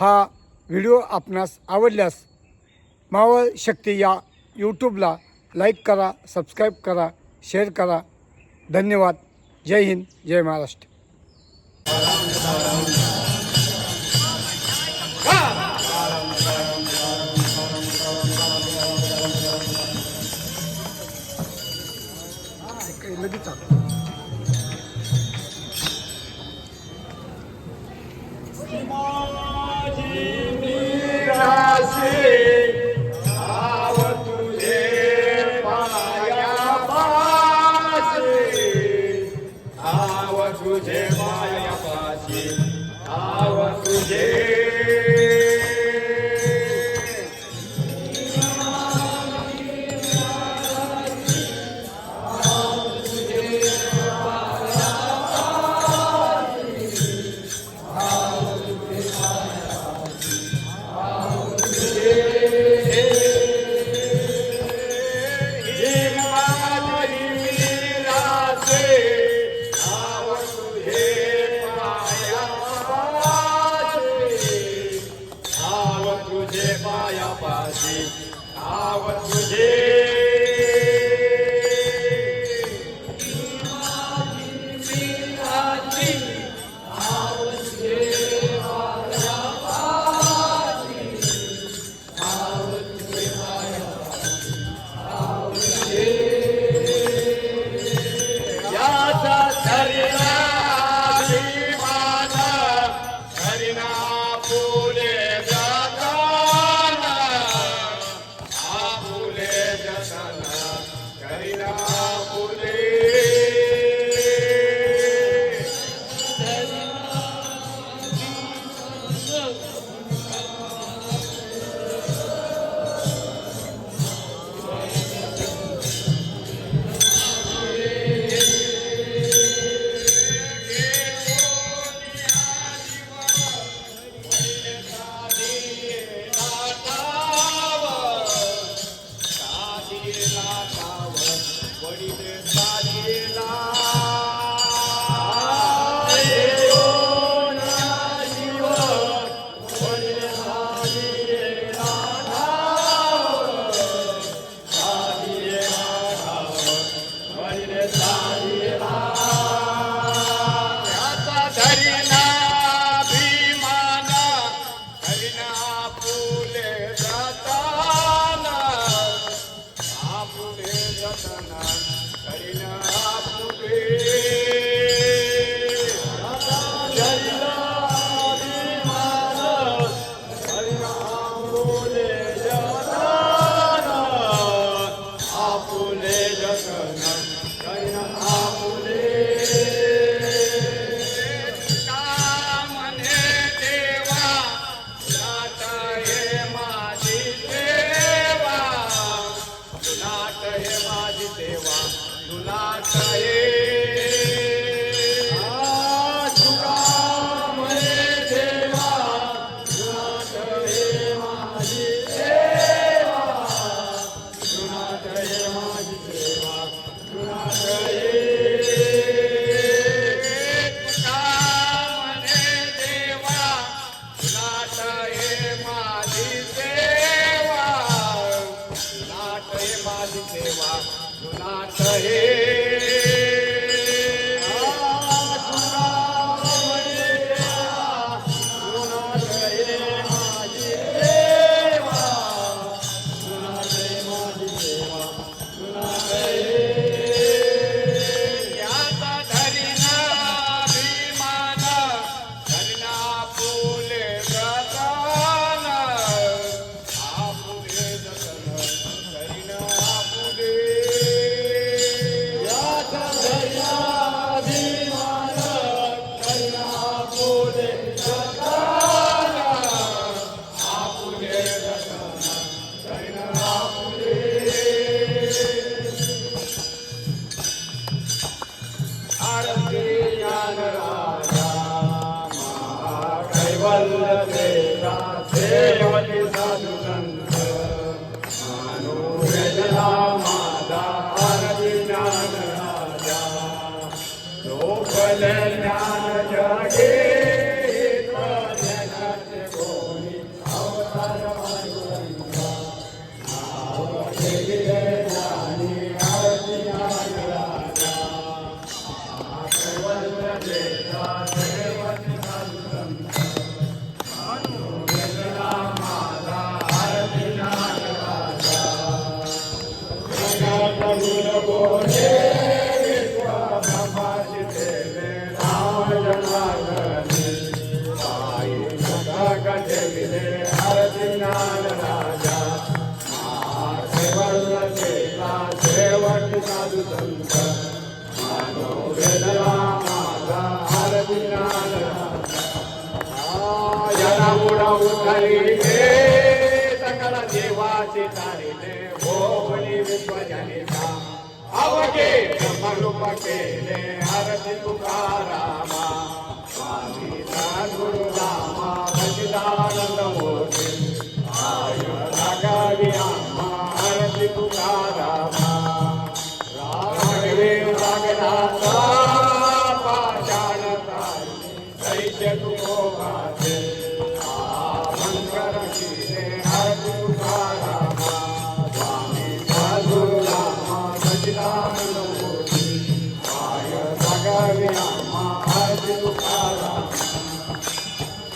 हा व्हिडिओ आपणास आवडल्यास मावळ शक्ती या यूट्यूबला लाईक करा सबस्क्राईब करा शेअर करा. धन्यवाद. जय हिंद जय Maharashtra. base, água de Deus. Yes. કરવા सेवते सकल देवाचे तारिले ओली विश्वजनिता अवघे ब्रह्मरूप केले आरती तुकारामा स्वामी गुरुरामा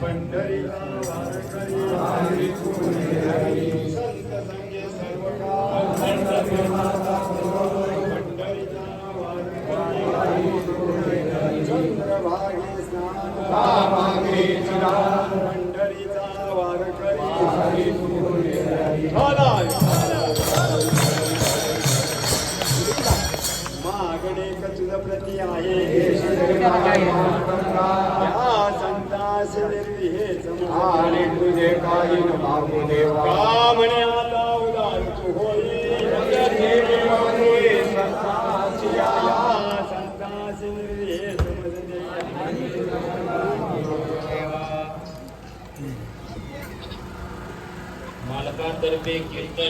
पंढरी मागणे कचुल प्रती आहे. संतास निर्विहेच आणि तुझे काही न मागू देवा. कामणे आता उदार तू होई संतास निर्विहेच मालकांतर्फे कीर्तन